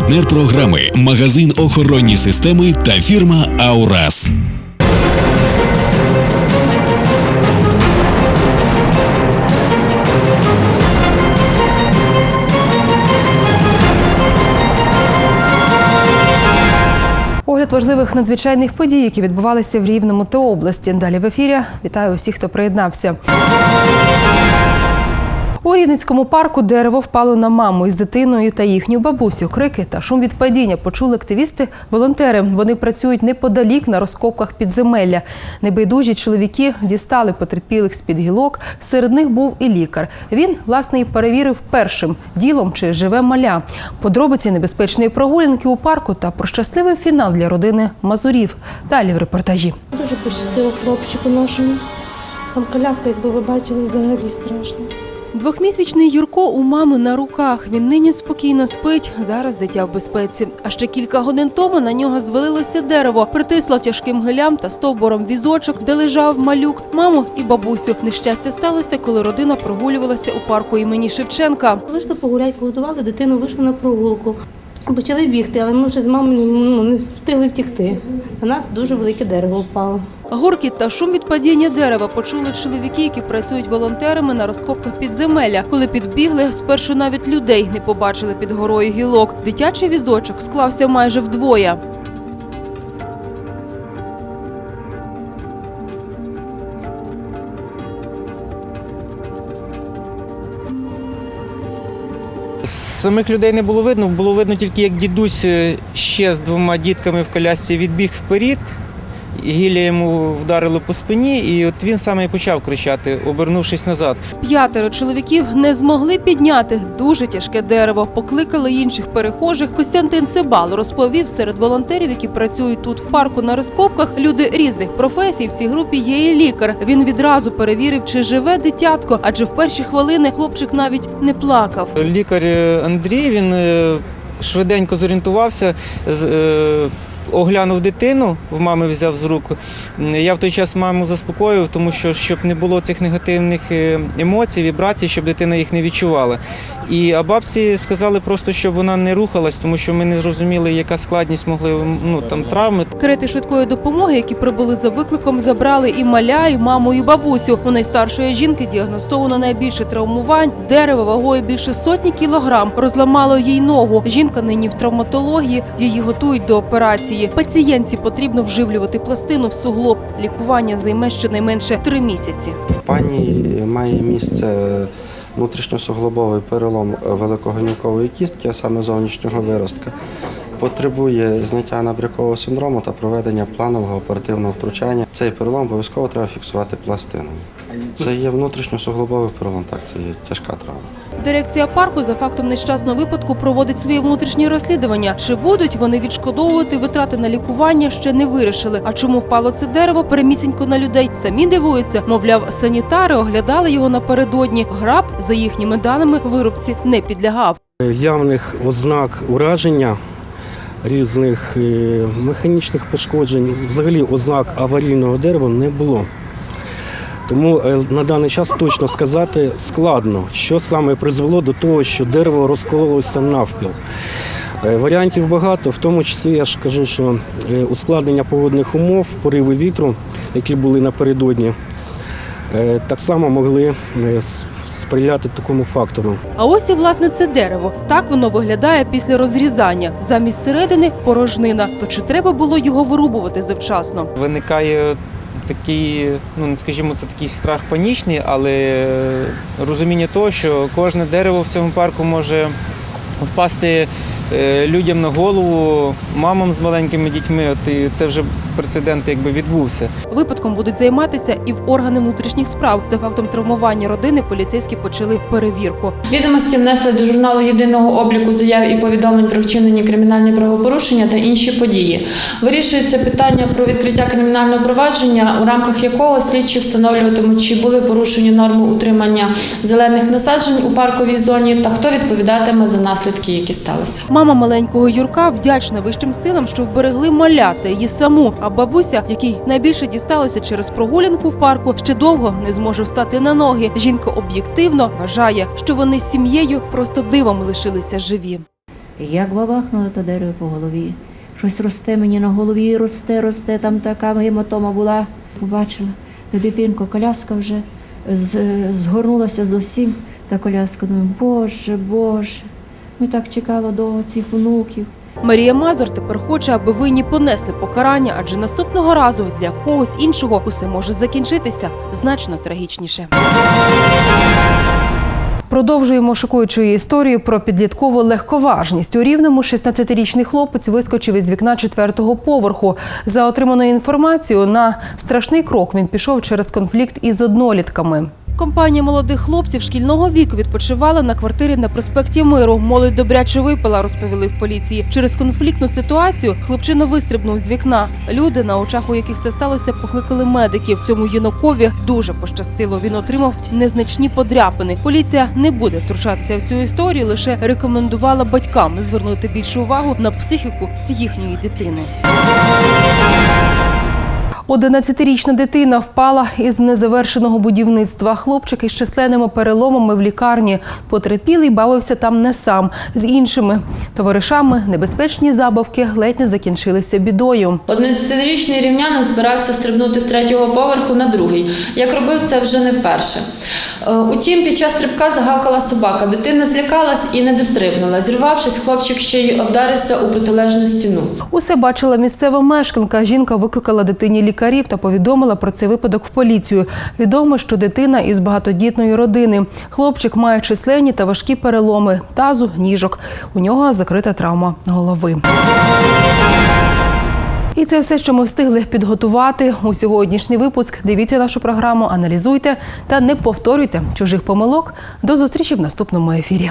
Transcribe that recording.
Партнер програми магазин охоронні системи та фірма Аурас. Огляд важливих надзвичайних подій, які відбувалися в Рівному та області. Далі в ефірі. Вітаю усіх, хто приєднався. У парку дерево впало на маму із дитиною та їхню бабусю. Крики та шум від падіння почули активісти-волонтери. Вони працюють неподалік на розкопках підземелля. Небайдужі чоловіки дістали потерпілих з-під гілок. Серед них був і лікар. Він, власне, і перевірив першим ділом, чи живе маля. Подробиці небезпечної прогулянки у парку та про щасливий фінал для родини Мазурів. Далі в репортажі. Дуже пощастило хлопчику нашому. Там коляска, якби ви бачили, взагалі страшно. Двохмісячний Юрко у мами на руках. Він нині спокійно спить. Зараз дитя в безпеці. А ще кілька годин тому на нього звалилося дерево, притисло тяжким гилям та стовбором візочок, де лежав малюк, маму і бабусю. Нещастя сталося, коли родина прогулювалася у парку імені Шевченка. Вийшли погуляти, погодували дитину, вийшли на прогулку. Почали бігти, але ми вже з мамою ну, не встигли втікти. На нас дуже велике дерево впало. Горкіт та шум від падіння дерева почули чоловіки, які працюють волонтерами на розкопках підземелля. Коли підбігли, спершу навіть людей не побачили під горою гілок. Дитячий візочок склався майже вдвоє. Самих людей не було видно, було видно тільки, як дідусь е, ще з двома дітками в колясці відбіг вперед, гілля йому вдарило по спині, і от він саме і почав кричати, обернувшись назад. П'ятеро чоловіків не змогли підняти дуже тяжке дерево. Покликали інших перехожих. Костянтин Сибал розповів серед волонтерів, які працюють тут в парку на розкопках. Люди різних професій в цій групі є і лікар. Він відразу перевірив, чи живе дитятко, адже в перші хвилини хлопчик навіть не плакав. Лікар е, Андрій він е, швиденько зорієнтувався. Оглянув дитину, в мами взяв з рук. Я в той час маму заспокоїв, тому що щоб не було цих негативних е, емоцій, вібрацій, щоб дитина їх не відчувала. І а бабці сказали просто, щоб вона не рухалась, тому що ми не зрозуміли, яка складність могли ну там травми. Карети швидкої допомоги, які прибули за викликом, забрали і маля, і маму, і бабусю. У найстаршої жінки діагностовано найбільше травмувань. Дерево вагою більше сотні кілограм розламало їй ногу. Жінка нині в травматології. Її готують до операції. Пацієнтці потрібно вживлювати пластину в суглоб. Лікування займе щонайменше три місяці. Пані має місце внутрішньосуглобовий перелом великогонівкової кістки, а саме зовнішнього виростка. Потребує зняття набрякового синдрому та проведення планового оперативного втручання. Цей перелом обов'язково треба фіксувати пластиною. Це є внутрішньосуглобовий перелом, так, це є тяжка травма. Дирекція парку за фактом нещасного випадку проводить свої внутрішні розслідування. Чи будуть вони відшкодовувати витрати на лікування, ще не вирішили. А чому впало це дерево прямісінько на людей? Самі дивуються. Мовляв, санітари оглядали його напередодні. Граб, за їхніми даними, вирубці не підлягав. явних ознак ураження різних е, механічних пошкоджень, взагалі ознак аварійного дерева не було. Тому е, на даний час точно сказати складно, що саме призвело до того, що дерево розкололося навпіл. Е, Варіантів багато, в тому числі я ж кажу, що ускладнення погодних умов, пориви вітру, які були напередодні, так само могли сприяти такому фактору. А ось і власне це дерево. Так воно виглядає після розрізання. Замість середини порожнина. То чи треба було його вирубувати завчасно? Виникає такий, ну не скажімо, це такий страх панічний, але е, розуміння того, що кожне дерево в цьому парку може впасти е, людям на голову, мамам з маленькими дітьми. От і це вже прецедент якби відбувся. Випадком будуть займатися і в органи внутрішніх справ. За фактом травмування родини поліцейські почали перевірку. Відомості внесли до журналу єдиного обліку заяв і повідомлень про вчинені кримінальні правопорушення та інші події. Вирішується питання про відкриття кримінального провадження, у рамках якого слідчі встановлюватимуть, чи були порушені норми утримання зелених насаджень у парковій зоні та хто відповідатиме за наслідки, які сталися. Мама маленького Юрка вдячна вищим силам, що вберегли маля та її саму. А бабуся, якій найбільше дісталося через прогулянку в парку, ще довго не зможе встати на ноги. Жінка об'єктивно вважає, що вони з сім'єю просто дивом лишилися живі. Як бабахнуло то дерево по голові. Щось росте мені на голові, росте, росте, там така гематома була. Побачила, де дитинко, коляска вже згорнулася зовсім та коляска. Думаю, Боже, Боже, ми так чекали довго цих внуків. Марія Мазур тепер хоче, аби винні понесли покарання, адже наступного разу для когось іншого усе може закінчитися значно трагічніше. Продовжуємо шокуючу історію про підліткову легковажність. У рівному 16-річний хлопець вискочив із вікна четвертого поверху. За отриманою інформацією, на страшний крок він пішов через конфлікт із однолітками. Компанія молодих хлопців шкільного віку відпочивала на квартирі на проспекті Миру. Молодь добряче випила, розповіли в поліції. Через конфліктну ситуацію хлопчина вистрибнув з вікна. Люди, на очах у яких це сталося, покликали медиків. Цьому юнакові дуже пощастило. Він отримав незначні подряпини. Поліція не буде втручатися в цю історію, лише рекомендувала батькам звернути більшу увагу на психіку їхньої дитини. 11-річна дитина впала із незавершеного будівництва. Хлопчик із численними переломами в лікарні. Потерпілий бавився там не сам. З іншими товаришами небезпечні забавки ледь не закінчилися бідою. 11-річний рівнянин збирався стрибнути з третього поверху на другий. Як робив це вже не вперше. Е, Утім, під час стрибка загавкала собака. Дитина злякалась і не дострибнула. Зірвавшись, хлопчик ще й вдарився у протилежну стіну. Усе бачила місцева мешканка. Жінка викликала дитині лікарів та повідомила про цей випадок в поліцію. Відомо, що дитина із багатодітної родини. Хлопчик має численні та важкі переломи тазу, ніжок. У нього закрита травма голови. І це все, що ми встигли підготувати у сьогоднішній випуск. Дивіться нашу програму, аналізуйте та не повторюйте чужих помилок. До зустрічі в наступному ефірі.